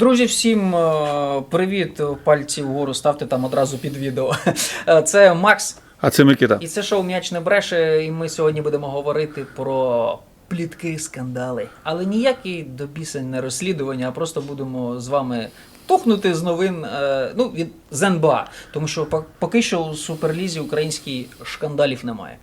Друзі, всім е, привіт, пальці вгору ставте там одразу під відео. Е, Це Макс, А це Микита. і це шоу М'яч не бреше, і ми сьогодні будемо говорити про плітки, скандали. Але ніякі до пісень не розслідування, а просто будемо з вами тухнути з новин е, ну, від з НБА. Тому що по- поки що у Суперлізі українській шкандалів немає.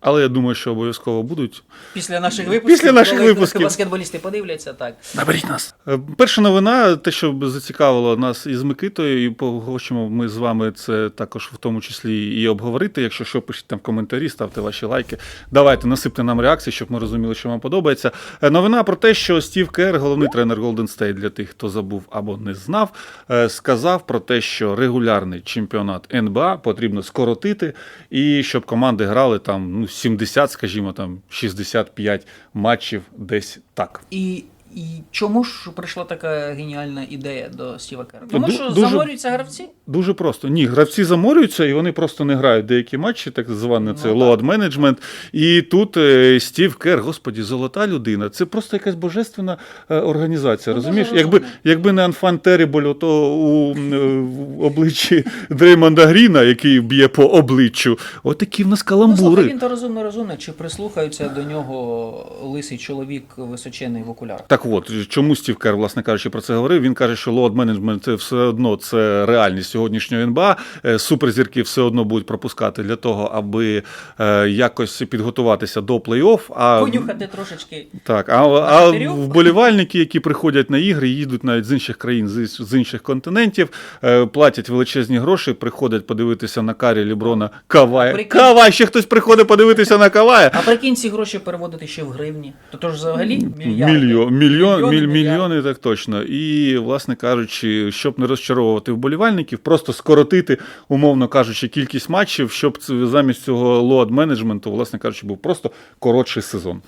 Але я думаю, що обов'язково будуть. Після наших випусків, Після наших коли випусків. баскетболісти подивляться, так. Наберіть нас. Е, Перша новина, те, що б зацікавило нас із Микитою, і по- хочемо ми з вами це також в тому числі і обговорити. Якщо що, пишіть там коментарі, ставте ваші лайки. Давайте насипте нам реакції, щоб ми розуміли, що вам подобається. Е, Новина про те, що Стів Кер, головний тренер Golden State, для тих, хто забув або не знав, е, сказав про те, що регулярний чемпіонат НБА потрібно скоротити, і щоб команди грали там ну 70, скажімо, там 65 матчів десь так. І, і чому ж прийшла така геніальна ідея до Стіва Кера? Тому ду- що дуже- заморюються гравці. Дуже просто. Ні, гравці заморюються і вони просто не грають деякі матчі, так званий це Ну, load management. І тут е, Стів Кер, господі, золота людина. Це просто якась божественна е, організація. Ну, розумієш? Якби, якби не Анфан Теріболь, ото у е, в обличчі Дреймонда Гріна, який б'є по обличчю, отакі в нас Ну, слухай, він то розумно розумно, чи прислухаються до нього лисий чоловік височений в окулярах. Так от, чому Стів Кер, власне кажучи, про це говорив? Він каже, що лоад менеджмент це все одно це реальність сьогоднішнього НБА. Е, Суперзірки все одно будуть пропускати для того, аби е, якось підготуватися до плей-офф. А Понюхати трошечки. так, а, а вболівальники, які приходять на ігри, їдуть навіть з інших країн, з, інших континентів, е, платять величезні гроші, приходять подивитися на карі Ліброна Кавая. Прикинь. Кавай, ще хтось приходить подивитися на Кавая. А прикинь ці гроші переводити ще в гривні. То тож взагалі мільярди. Мільйон, мільйон, Мільйони, мільйони, так точно. І, власне кажучи, щоб не розчаровувати вболівальників, просто скоротити, умовно кажучи, кількість матчів, щоб замість цього лоад менеджменту, власне кажучи, був просто коротший сезон.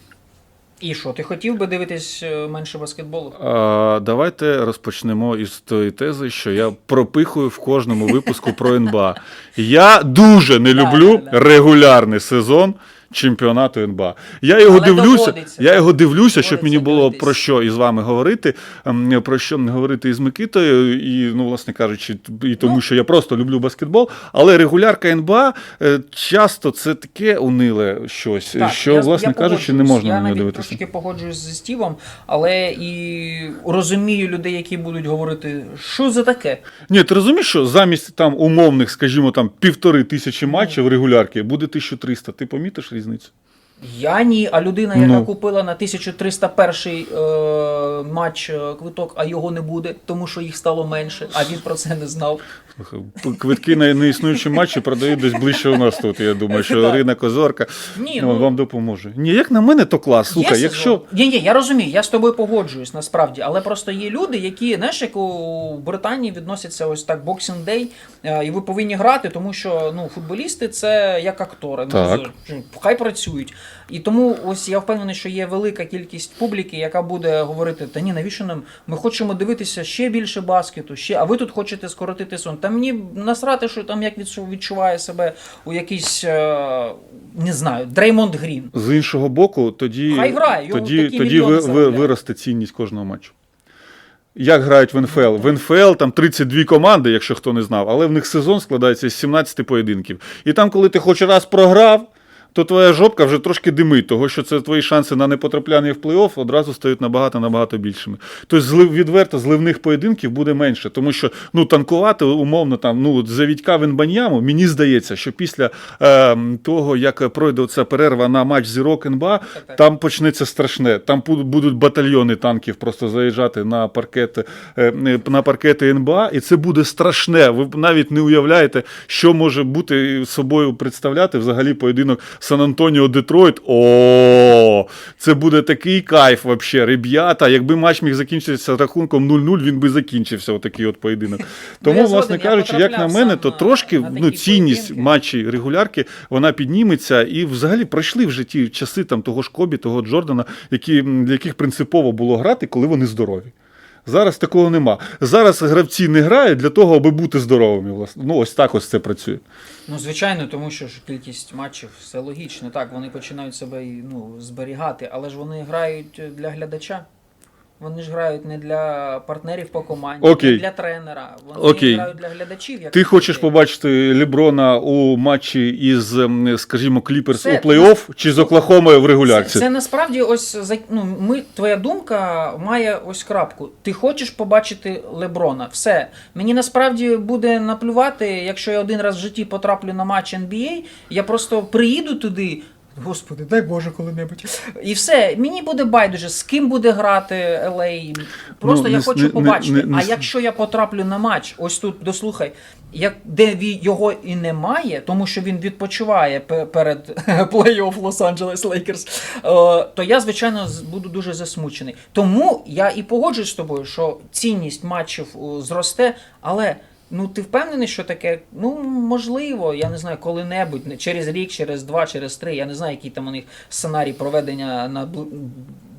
І що, ти хотів би дивитись е, менше баскетболу? А, давайте розпочнемо із тої тези, що я пропихую в кожному випуску про НБА. Я дуже не люблю регулярний сезон. Чемпіонату НБА. Я його Але дивлюся, доводиться, я його дивлюся, щоб мені було дивитись. про що із вами говорити, ем, про що не говорити із Микитою, і, ну, власне кажучи, і тому, Ну. що я просто люблю баскетбол. Але регулярка НБА е, часто це таке униле щось, що, я- власне я кажучи, не можна я на нього дивитися. трошки погоджуюсь зі Стівом, але і розумію людей, які будуть говорити, що за таке. Ні, ти розумієш, що замість там умовних, скажімо, там півтори тисячі матчів регулярки буде 1300. Ти помітиш різницю? Я ні, а людина, яка Ну. купила на 1301 е, матч е, квиток, а його не буде, тому що їх стало менше, а він про це не знав. Квитки на неіснуючі матчі продають десь ближче у нас тут. Я думаю, що Так. ринок Озорка Ні, ну, ну, вам допоможе. Ні, як на мене, то клас. Слухай, Є якщо. Ні, ні, я розумію, я з тобою погоджуюсь насправді, але просто є люди, які, знаєш, як у Британії відносяться ось так Boxing Day, е, і ви повинні грати, тому що ну, футболісти це як актори. Ну, Так. з- хай працюють. І тому ось я впевнений, що є велика кількість публіки, яка буде говорити: та ні, навіщо нам? Ми хочемо дивитися ще більше баскету, ще, а ви тут хочете скоротити сон. Та мені насрати, що там як відчуває себе у якийсь, е, не знаю, Дреймонд Грін. З іншого боку, тоді, Хай грає, йому тоді, такі тоді ви, ви, виросте цінність кожного матчу. Як грають в НФЛ? В НФЛ там 32 команди, якщо хто не знав, але в них сезон складається з 17 поєдинків. І там, коли ти хоч раз програв, то твоя жопка вже трошки димить, того що це твої шанси на непотрапляння в плей-офф одразу стають набагато набагато більшими. Тобто злив, відверто зливних поєдинків буде менше, тому що ну танкувати умовно там ну завідька в Інбаньяму, мені здається, що після е, того, як пройде ця перерва на матч зірок НБА, там почнеться страшне. Там будуть батальйони танків просто заїжджати на паркет е, е, на паркети НБА, і це буде страшне. Ви навіть не уявляєте, що може бути собою представляти взагалі поєдинок Сан-Антоніо Детройт. О, це буде такий кайф вообще. Ребята, якби матч міг закінчитися рахунком 0-0, він би закінчився. Отакий от поєдинок. Тому, Ну, я власне кажучи, як на мене, то трошки ну, цінність поєдинки. матчі регулярки вона підніметься і взагалі пройшли вже ті часи там того ж Кобі, того Джордана, які, для яких принципово було грати, коли вони здорові. Зараз такого нема. Зараз гравці не грають для того, аби бути здоровими. Власне. Ну, ось так ось це працює. Ну, звичайно, тому що ж кількість матчів все логічно. Так, вони починають себе ну, зберігати, але ж вони грають для глядача. Вони ж грають не для партнерів по команді, Окей. не для тренера. Вони Окей. грають для глядачів. Як Ти хочеш побачити Ліброна у матчі із, ем, скажімо, Кліперс Це- у плей-офф чи з Оклахомою в регулярці? Це, це насправді ось за- ну, ми, твоя думка має ось крапку. Ти хочеш побачити Леброна. Все. Мені насправді буде наплювати, якщо я один раз в житті потраплю на матч NBA, я просто приїду туди. Господи, дай Боже коли-небудь. І все, мені буде байдуже, з ким буде грати LA. Просто Ну, я не- хочу не- побачити. не- не- а якщо я потраплю на матч, ось тут дослухай, як, де його і немає, тому що він відпочиває перед плей-офф Лос-Анджелес Лейкерс, е, то я, звичайно, буду дуже засмучений. Тому я і погоджуюсь з тобою, що цінність матчів зросте, але. Ну, ти впевнений, що таке? Ну, можливо, я не знаю, коли-небудь, через рік, через два, через три. Я не знаю, який там у них сценарій проведення на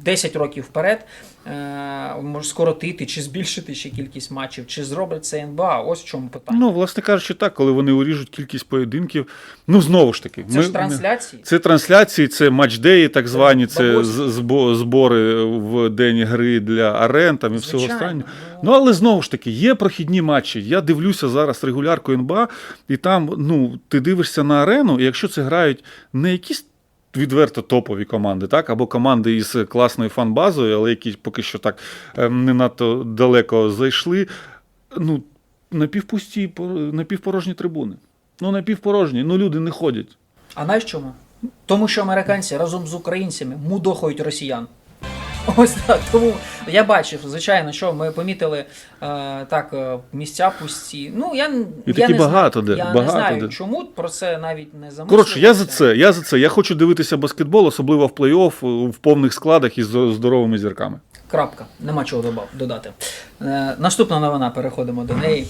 10 років вперед. Е, може скоротити чи збільшити ще кількість матчів, чи зроблять це НБА. Ось в чому питання. Ну, власне кажучи, так, коли вони уріжуть кількість поєдинків. Ну, знову ж таки, це ми- ж трансляції. Це трансляції, це матчдеї, так звані, це збори в день гри для арен там і всього останнього. ну. Ну але знову ж таки, є прохідні матчі. Я дивлюся зараз регулярку НБА, і там ну, ти дивишся на арену, і якщо це грають не якісь. Відверто топові команди, так, або команди із класною фан-базою, але які поки що так ем, не надто далеко зайшли. Ну, напівпусті, пор- напівпорожні трибуни. Ну, напівпорожні, ну люди не ходять. А знаєш чому? Тому що американці разом з українцями мудохають росіян. Ось так. Тому я бачив, звичайно, що ми помітили е, так е, місця пусті. Ну я, І я такі не багато знаю, де, Я не знаю, де. чому про це навіть не замислювався. Коротше, я за це. Я за це. Я хочу дивитися баскетбол, особливо в плей-офф в повних складах із здоровими зірками. Крапка. Нема чого додати. Е, наступна новина, переходимо до неї.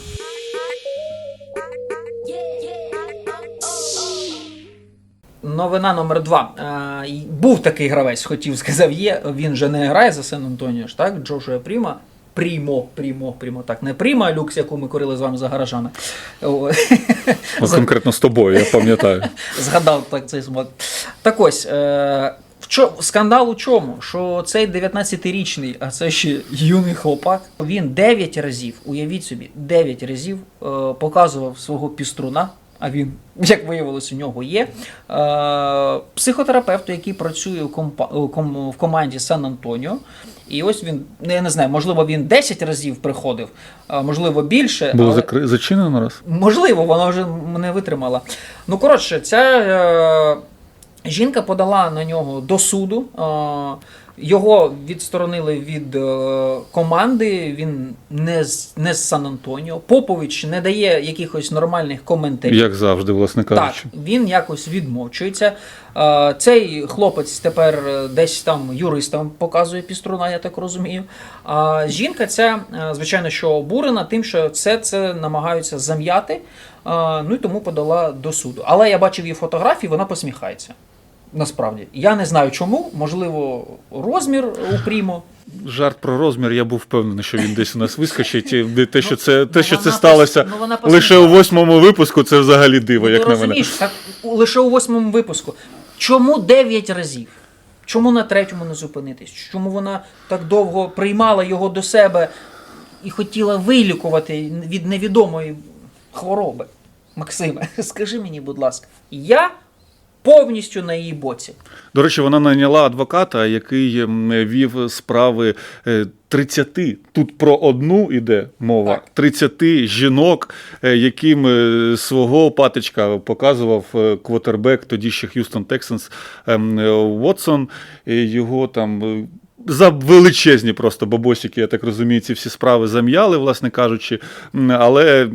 Новина номер два. Е, був такий гравець, хотів сказав, є. Він же не грає за Сен Антоніо ж, так? Джошуа Пріма. Прімо, прімо, прімо, так. Не Пріма люкс, яку ми курили з вами за гаражами. Конкретно з тобою, я пам'ятаю. Згадав так цей смак. Так ось. Е, в чо, скандал у чому? Що цей 19-річний, а це ще юний хлопак, він 9 разів, уявіть собі, 9 разів е, показував свого піструна. А він, як виявилось, у нього є. Е, психотерапевту, який працює у компа- ком- в команді Сан Антоніо. І ось він, ну, я не знаю, можливо, він 10 разів приходив, можливо більше. Було але- закри... зачинено раз. Можливо, вона вже мене витримала. Ну, коротше, ця е, жінка подала на нього до суду. Е, його відсторонили від е, команди, він не з, не з Сан Антоніо. Попович не дає якихось нормальних коментарів. Як завжди, власне Так, він якось відмовчується. Е, Цей хлопець тепер е, десь там юристам показує піструна, я так розумію. А жінка ця, звичайно, що обурена тим, що це, це намагаються зам'яти. Ну і тому подала до суду. Але я бачив її фотографії, вона посміхається. Насправді. Я не знаю чому, можливо, розмір у Прімо. Жарт про розмір, я був впевнений, що він десь у нас вискочить. І Те, що це, те, ну, що це сталося ну, лише у восьмому випуску, це взагалі диво, Ну, як на мене. так лише у восьмому випуску. Чому 9 разів? Чому на третьому не зупинитись? Чому вона так довго приймала його до себе і хотіла вилікувати від невідомої хвороби? Максиме, скажи мені, будь ласка, я повністю на її боці. До речі, вона найняла адвоката, який ем, вів справи е, 30, тут про одну іде мова, Так. 30 жінок, е, яким е, свого патичка показував е, квотербек, тоді ще Х'юстон Тексанс ем, е, Уотсон, е, його там. Е, За величезні просто бабосики, я так розумію, ці всі справи зам'яли, власне кажучи, але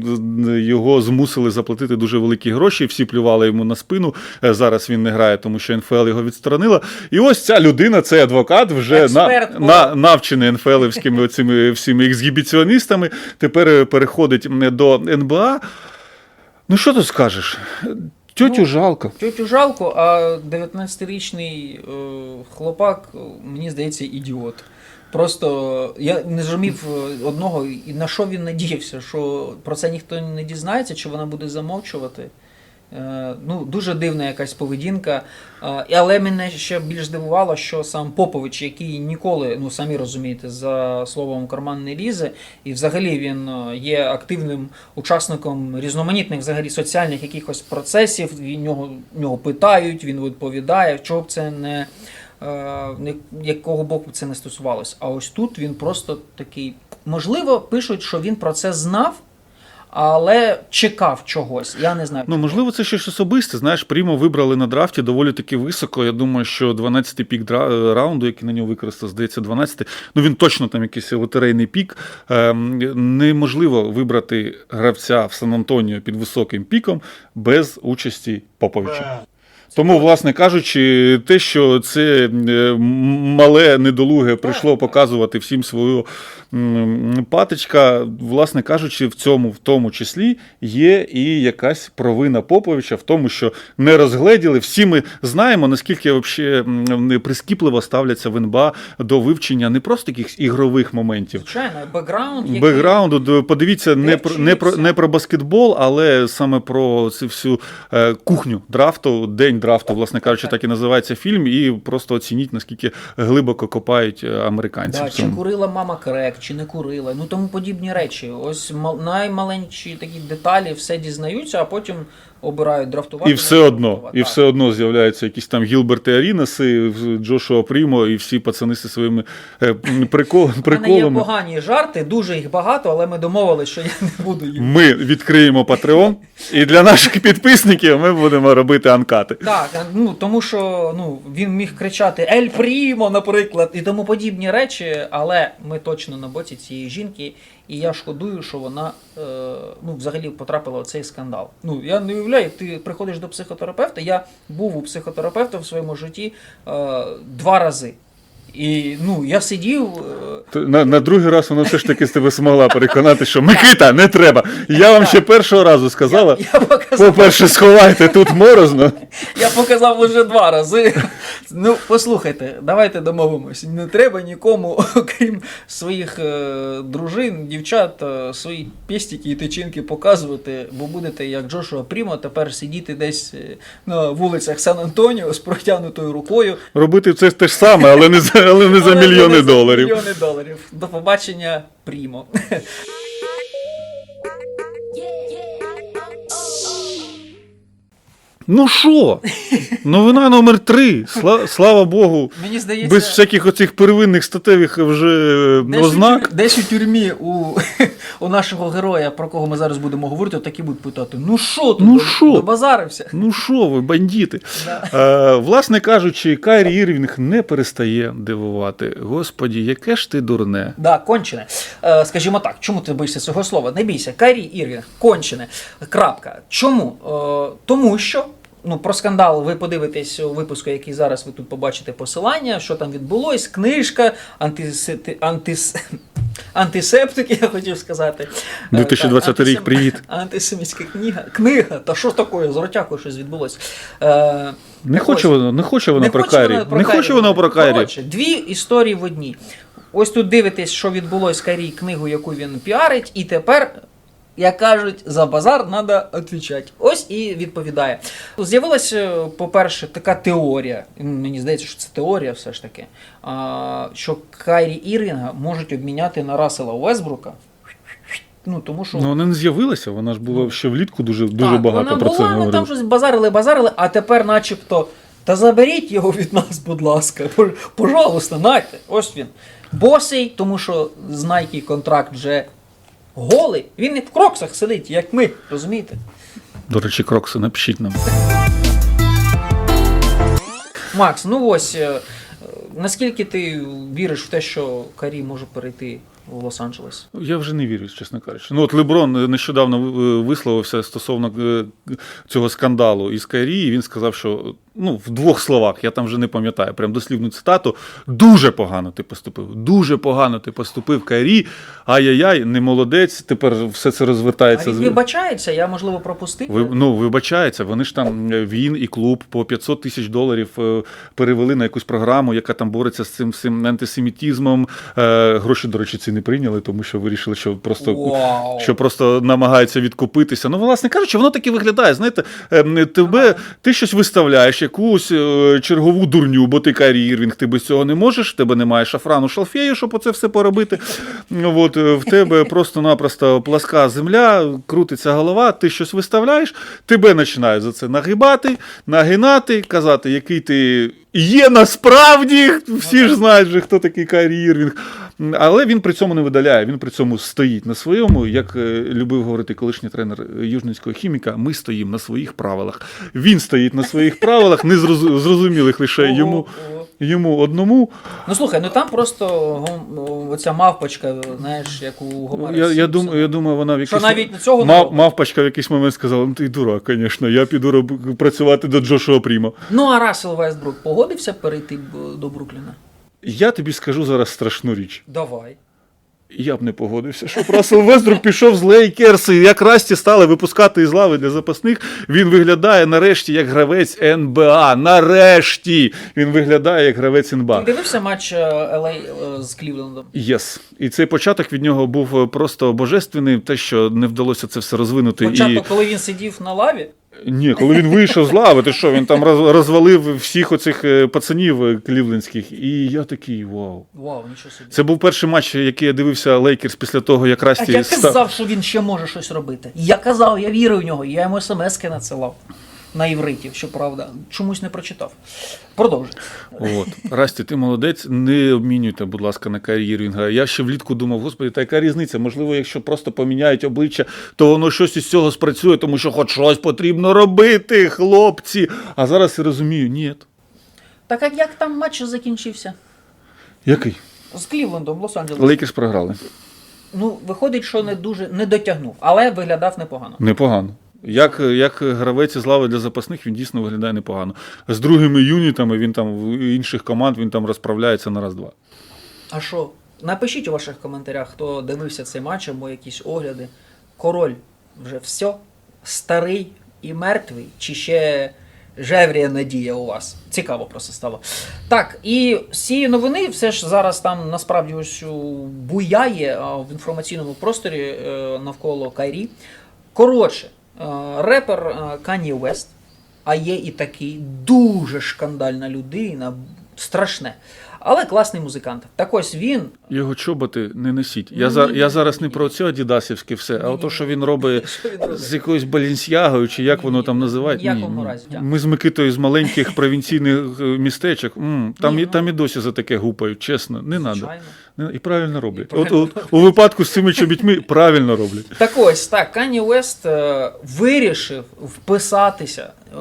його змусили заплатити дуже великі гроші. Всі плювали йому на спину. Е, Зараз він не грає, тому що НФЛ його відсторонила. І ось ця людина, цей адвокат, вже на, на, навчений НФЛівськими цими всіми ексгібіціоністами, тепер е, переходить до НБА. Ну що тут скажеш? Тьотю Ну, жалко. Тьотю жалко, а 19-річний е, хлопак, е, мені здається, ідіот. Просто я не зрозумів е, одного, і на що він надіявся, що про це ніхто не дізнається, чи вона буде замовчувати. Е, Ну, дуже дивна якась поведінка. Е, Але мене ще більш здивувало, що сам Попович, який ніколи, ну самі розумієте, за словом карман не лізе, і взагалі він е, є активним учасником різноманітних взагалі соціальних якихось процесів. В нього, нього питають, він відповідає, чого б це не- Якого боку це не стосувалося. А ось тут він просто такий. Можливо, пишуть, що він про це знав, але чекав чогось. Я не знаю. Ну, можливо, це щось особисте. Знаєш, Прімо вибрали на драфті доволі таки високо. Я думаю, що 12-й пік дра- раунду, який на нього використав, здається, 12-й, ну він точно там якийсь лотерейний пік. Ем, неможливо вибрати гравця в Сан-Антоніо під високим піком без участі Поповича. Тому, власне кажучи, те, що це е, мале недолуге прийшло показувати всім свою патичка, власне кажучи, в цьому в тому числі є і якась провина Поповича в тому, що не розгледіли. Всі ми знаємо, наскільки вообще прискіпливо ставляться в НБА до вивчення не просто якихось ігрових моментів. Звичайно, бекграунд, який... Бекграунду, подивіться, не про, не, про, не про баскетбол, але саме про цю всю е, кухню драфту, день драфту, власне кажучи, так і називається фільм, і просто оцініть, наскільки глибоко копають е, американці. Да, в чи курила мама крек, чи не курила, ну тому подібні речі. Ось мал- наймаленші такі деталі все дізнаються, а потім обирають драфтувати. І все одно, і все одно з'являються якісь там Гілберти Арінаси, Джошуа Прімо, і всі пацани зі своїми е, прикол, У мене є приколами. погані жарти, дуже їх багато, але ми домовилися, що я не буду їх. Ми відкриємо Patreon, і для наших підписників ми будемо робити анкати. Так, ну тому що ну він міг кричати Ель Прімо, наприклад, і тому подібні речі, але ми точно на боці цієї жінки, і я шкодую, що вона е, ну, взагалі потрапила в цей скандал. Ну я не уявляю, ти приходиш до психотерапевта. Я був у психотерапевта в своєму житті е, два рази. І ну я сидів. е, На, на другий раз вона все ж таки з тебе змогла переконати, що Микита, не треба. Я вам ще першого разу сказала. Я показав, По-перше, сховайте тут морозно. я показав лише два рази. Ну, послухайте, давайте домовимось. Не треба нікому, окрім своїх е, дружин, дівчат, е, свої пестики і тичинки показувати, бо будете, як Джошуа Прімо, тепер сидіти десь е, на вулицях Сан-Антоніо з протягнутою рукою. Робити це те ж саме, але не за, але не за Але мільйони не за доларів. Мільйони доларів. До побачення, Прімо. Ну що? Новина номер три. Сла, слава Богу. Мені здається, Без всяких оцих первинних статевих вже е, Десь у, ознак. тюр- десь у тюрмі у, у нашого героя, про кого ми зараз будемо говорити, такі будуть питати: ну що ти Ну до- добазарився? Ну що ви, бандити? Да. Е, власне кажучи, Кайрі Ірвінг не перестає дивувати. Господі, яке ж ти дурне. Да, кончене. Е, скажімо так, чому ти боїшся цього слова? Не бійся, Карі Ірвінг, кончене. Крапка. Чому? Е, тому що. Ну, про скандал ви подивитесь у випуску, який зараз ви тут побачите посилання, що там відбулось, книжка, антисети, антис, антисептики, я хотів сказати. Е, 2020 так, рік, привіт. Антисемітська книга. Книга, та що таке? З ротякою щось відбулось. Е, Не хоче вона, не хоче вона про Кайрі. Не хоче вона про. Кайрі. Коротше, дві історії в одній. Ось тут дивитесь, що відбулось з Кайрі, книгу, яку він піарить, і тепер. Як кажуть, за базар треба відповідати. Ось і відповідає. З'явилася, по-перше, така теорія. Мені здається, що це теорія все ж таки. Що Кайрі Ірвінга можуть обміняти на Расела Уесбрука. Ну, тому що Ну, вона не з'явилася, вона ж була ще влітку дуже, дуже так, багато вона про була, це ну, там щось базарили, базарили, а тепер начебто. Та заберіть його від нас, будь ласка. Пожалуйста, найте. Ось він. Босий, тому що з Nike контракт вже голий. Він не в кроксах сидить, як ми, розумієте? До речі, Крокси, напишіть нам. Макс, ну ось. е, е, Наскільки ти віриш в те, що Карі може перейти в Лос-Анджелес? Я вже не вірю, чесно кажучи. Ну, от Леброн нещодавно ви- висловився стосовно е, цього скандалу із Кайрі, і він сказав, що ну, в двох словах, я там вже не пам'ятаю, прям дослівну цитату. Дуже погано ти поступив. Дуже погано ти поступив, Кайрі. Ай-яй-яй, не молодець. Тепер все це А розвертається. він вибачається, я можливо пропустив. Ви, ну, вибачається, вони ж там е, він і клуб по 500 тисяч доларів е, перевели на якусь програму, яка там бореться з цим, цим антисемітізмом. Е, гроші, до речі, ці не прийняли, тому що вирішили, що просто. Що просто намагаються відкупитися. Ну, власне кажучи, воно так і виглядає. Знаєте, е, тебе ти щось виставляєш, якусь е, чергову дурню, бо ти Карі Ірвінг, ти без цього не можеш, в тебе немає шафрану шалфею, щоб оце все поробити. Ну, От, е, в тебе просто-напросто пласка земля, крутиться голова, ти щось виставляєш, тебе починають за це нагибати, нагинати, казати, який ти є насправді. Всі ж знають, хто такий Кайрі Ірвінг. Але він при цьому не видаляє, він при цьому стоїть на своєму, як е, любив говорити колишній тренер южницького хіміка, ми стоїмо на своїх правилах. Він стоїть на своїх правилах, не зрозу- зрозумілих лише йому, йому одному. Ну слухай, ну там просто оця мавпочка, знаєш, як у Гомера Я, я, думаю, я думаю, вона в Що навіть цього мав, мавпочка в якийсь момент сказала: ну ти дурак, звісно, я піду роб- працювати до Джошуа Прімо. Ну а Рассел Вестбрук погодився перейти до Брукліна? Я тобі скажу зараз страшну річ. Давай. Я б не погодився, щоб Рассел Вестбрук пішов з Лейкерс, і якраз ті стали випускати із лави для запасних. Він виглядає нарешті як гравець НБА. Нарешті він виглядає як гравець Ти дивився матч е, LA е, з Клівлендом? Єс. І цей початок від нього був е, просто божественний. Те, що не вдалося це все розвинути. І... Коли він сидів на лаві, Ні, коли він вийшов з лави, ти що, він там роз- розвалив всіх оцих е, пацанів клівленських, клівлендських. І я такий вау. вау, нічого собі. Це був перший матч, який я дивився Лейкерс після того, як А я казав, став- що він ще може щось робити. Я казав, я вірив в нього, я йому смски надсилав на івриті, щоправда. Чомусь не прочитав. Продовжуй. От. Расті, ти молодець, не обмінюйте, будь ласка, на Карі Ірвінга. Я ще влітку думав, господи, та яка різниця? Можливо, якщо просто поміняють обличчя, то воно щось із цього спрацює, тому що хоч щось потрібно робити, хлопці. А зараз я розумію, ні. Так а як там матч закінчився? Який? З Клівлендом, Лос-Анджелес. Лейкерс програли. Ну, виходить, що не дуже не дотягнув, але виглядав непогано. Непогано. Як, як гравець із лави для запасних, він дійсно виглядає непогано. З другими юнітами він там в інших команд він там розправляється на раз-два. А що? Напишіть у ваших коментарях, хто дивився цей матч або якісь огляди. Король вже все, старий і мертвий, чи ще жеврія надія у вас? Цікаво просто стало. Так, і з новини все ж зараз там насправді ось буяє в інформаційному просторі е, навколо Кайрі. Коротше, репер е, Кані Вест, а є і такий дуже шкандальна людина, страшне. Але класний музикант. Так ось він. Його чоботи не несіть. Я, Ну, за, я зараз не про це адідасівське все, а то, що він робить з якоюсь балінсягою, чи як воно там називають. ні разі. Ми з Микитою з маленьких провінційних е, містечок. М, там, Ні, і, ну. там і досі за таке гупають, чесно, не треба. І правильно роблять. І От, от у випадку з цими чобітьми правильно роблять. Так ось так, Кані Уест е, вирішив вписатися е,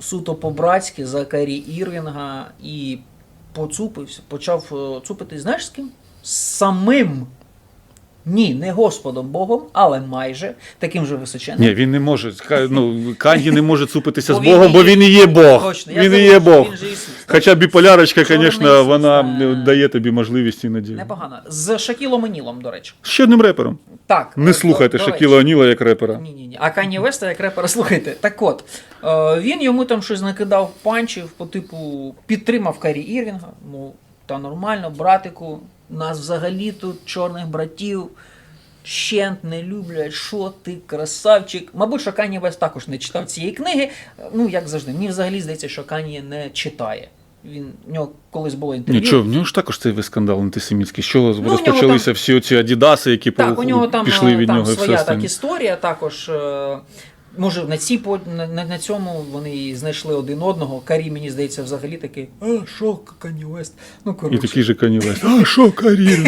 суто по-братськи за Карі Ірвінга і поцупився, почав е, цупитись, знаєш з ким? З самим. Ні, не Господом Богом, але майже таким же височенним. Ні, він не може. Ну, Канді не може цупитися з Богом, бо він і є Бог. Точно, він і є Бог. Хоча біполярочка, звісно, вона дає тобі можливість іноді. Непогано. З Шакілом Онілом, до речі. Ще одним репером. Так. Не е, слухайте Шакіла. Оніла як репера. Ні, ні, ні. А Кані Веста як репера, слухайте. Так от, е, він йому там щось накидав панчів по типу підтримав Карі Ірвінга. Мов, та нормально, братику, нас взагалі тут чорних братів. Щент не люблять, що ти красавчик. Мабуть, що Кані Вест також не читав цієї книги. Ну, як завжди, мені взагалі здається, що Кані не читає. Він в нього колись було інтерв'ю. Нічого, в нього ж також цей скандал антисемітський. Що нього розпочалися там- всі оці адідаси, які Так, по- у нього там, пішли е, від там нього і все своя так історія. Також е, може на цій на, на, на цьому вони і знайшли один одного. Карі, мені здається, взагалі такий, а що, Кані Вест? Ну, І такий же Кані Вест. А що, Карі,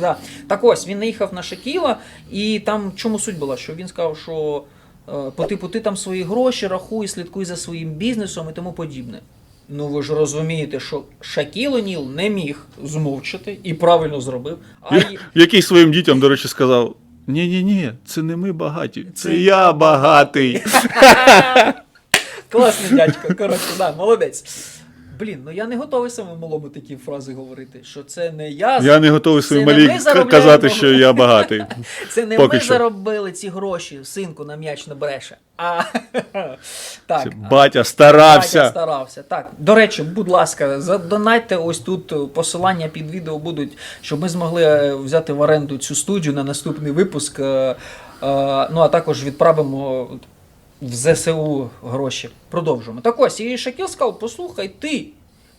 да. Так ось, він наїхав на Шакіла, і там чому суть була, що він сказав, що е, по типу ти там свої гроші рахуй, слідкуй за своїм бізнесом і тому подібне. Ну ви ж розумієте, що Шакіл Оніл не міг змовчати і правильно зробив. А й- Який своїм дітям, до речі, сказав: ні-ні-ні, це не ми багаті, це я багатий. Класний дядько, коротше, да, молодець. Блін, ну я не готовий самому малому такі фрази говорити, що це не я, Я не готовий Це своїй малій казати, що я багатий. це не поки ми що. заробили ці гроші, синку на м'яч не бреше. А так. Це Батя Батя старався. старався. Так. До речі, будь ласка, задонайте ось тут посилання під відео будуть, щоб ми змогли е, взяти в оренду цю студію на наступний випуск. е, е, Ну а також відправимо в ЗСУ гроші. Продовжуємо. Так ось, і Шакіл сказав, послухай, ти.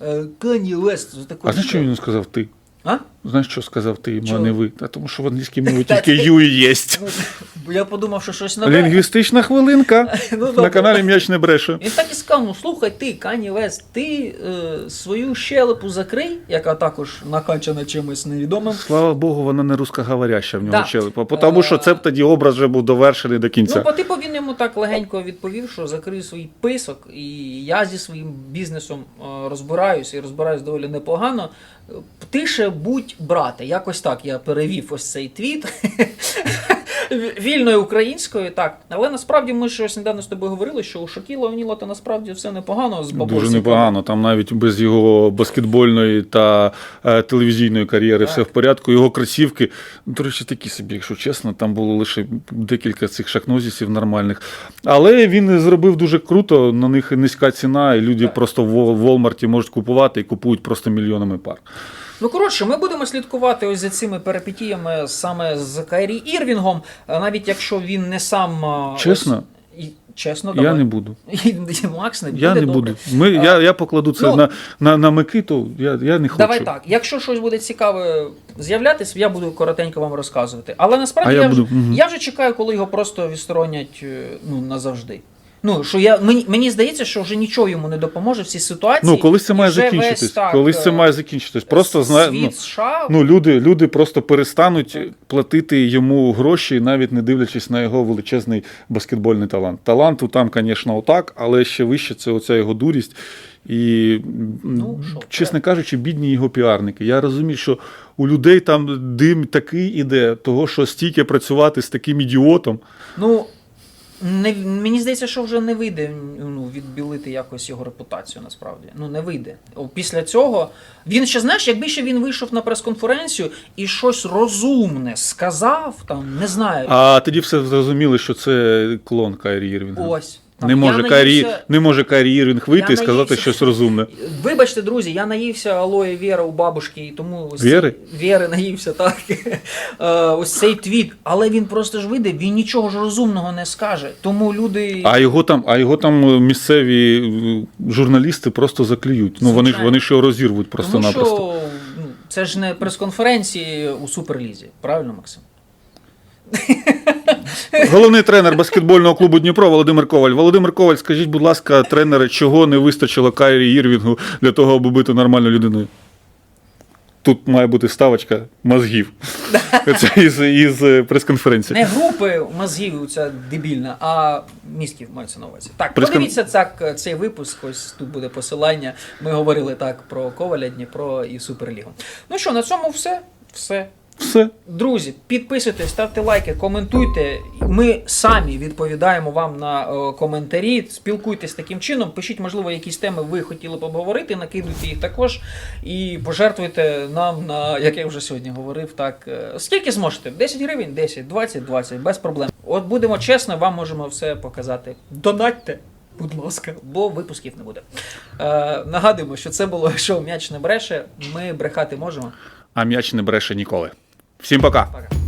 е, Кані Лес, за таку А за що він сказав ти? А? Знаєш, що сказав ти, а не ви? Та тому що в англійській мові тільки ю і єсть. Ну, бо я подумав, що щось нове. Лінгвістична хвилинка. Ну, На каналі М'яч не бреше. Він так і сказав, ну слухай ти, Кані Вест, ти е, свою щелепу закрий, яка також накачана чимось невідомим. Слава Богу, вона не русскоговоряща в нього Да. челепа, тому що це б тоді образ вже був довершений до Ну, кінця. по типу він йому так легенько відповів, що закрив свій писок, і я зі своїм бізнесом е, розбираюсь і розбираюсь доволі непогано. Е, Тише будь брате. Якось так я перевів ось цей твіт. Вільною українською, так. Але насправді ми ж ось недавно з тобою говорили, що у Шокіла Оніла то насправді все непогано з бабусі. Дуже непогано. Там навіть без його баскетбольної та е, телевізійної кар'єри Так. все в порядку. Його кросівки, ну, до речі, такі собі, якщо чесно, там було лише декілька цих шахнозісів нормальних. Але він зробив дуже круто, на них низька ціна, і люди Так. просто в Волмарті можуть купувати і купують просто мільйонами пар. Ну коротше, ми будемо слідкувати ось за цими перипетіями саме з Кайрі Ірвінгом, е, навіть якщо він не сам. е, Чесно? і, чесно, Я давай. не буду. І, і Макс не Я буде не добре. буду. Ми, А, я, я покладу це ну, на, на, на Микиту, я, я не хочу. Давай так. Якщо щось буде цікаве з'являтись, я буду коротенько вам розказувати. Але насправді я, я вже, буду, мгм. я вже чекаю, коли його просто відсторонять е, ну, назавжди. Ну, що я, мені, мені здається, що вже нічого йому не допоможе в цій ситуації. Ну, колись це має закінчитись. весь так, колись це е, має закінчитись. Просто світ ну, США Ну, люди, люди просто перестануть Так. платити йому гроші, навіть не дивлячись на його величезний баскетбольний талант. Таланту там, звісно, отак, але ще вище це оця його дурість. І, Ну, що, чесно кажучи, бідні його піарники. Я розумію, що у людей там дим такий іде, того, що стільки працювати з таким ідіотом. Ну, не, мені здається, що вже не вийде ну, відбілити якось його репутацію, насправді. Ну, не вийде. Після цього він ще, знаєш, якби ще він вийшов на прес-конференцію і щось розумне сказав, там, не знаю, А тоді все зрозуміли, що це клон Кайрі Ірвінга. ось. Там, Не може, наївся- не може Кайрі вийти Я і сказати наївся- щось розумне. Вибачте, друзі, я наївся алоє Віра у бабушки, і тому ось Віри? Віри наївся, так. Е, ось цей твіт. Але він просто ж вийде, він нічого ж розумного не скаже. Тому люди. А його там, а його там місцеві е, журналісти просто заклюють. Ну вони ж вони ж його розірвуть просто-напросто. що ну, це ж не прес-конференції у Суперлізі, правильно, Максим? Головний тренер баскетбольного клубу Дніпро Володимир Коваль. Володимир Коваль, скажіть, будь ласка, тренери, чого не вистачило Кайрі Ірвінгу для того, аби бути нормальною людиною? Тут має бути ставочка мозгів. Це із, із е, прес-конференції. Не групи мозгів ця дебільна, а мізків мається на увазі. Так, Прес-кон- подивіться так, цей випуск. Ось тут буде посилання. Ми говорили так про Коваля, Дніпро і Суперлігу. Ну що, на цьому все. Все. Все. Друзі, підписуйтесь, ставте лайки, коментуйте. Ми самі відповідаємо вам на е, коментарі. Спілкуйтесь таким чином. Пишіть, можливо, якісь теми ви хотіли б обговорити, накидуйте їх також. І пожертвуйте нам на, як я вже сьогодні говорив, так. е, Скільки зможете? 10 гривень, 10, 20, 20, без проблем. От будемо чесно, вам можемо все показати. Донатьте. Будь ласка, бо випусків не буде. Е, нагадуємо, що це було шоу М'яч не бреше. Ми брехати можемо. А м'яч не бреше ніколи. Всем пока. пока.